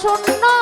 শূন্য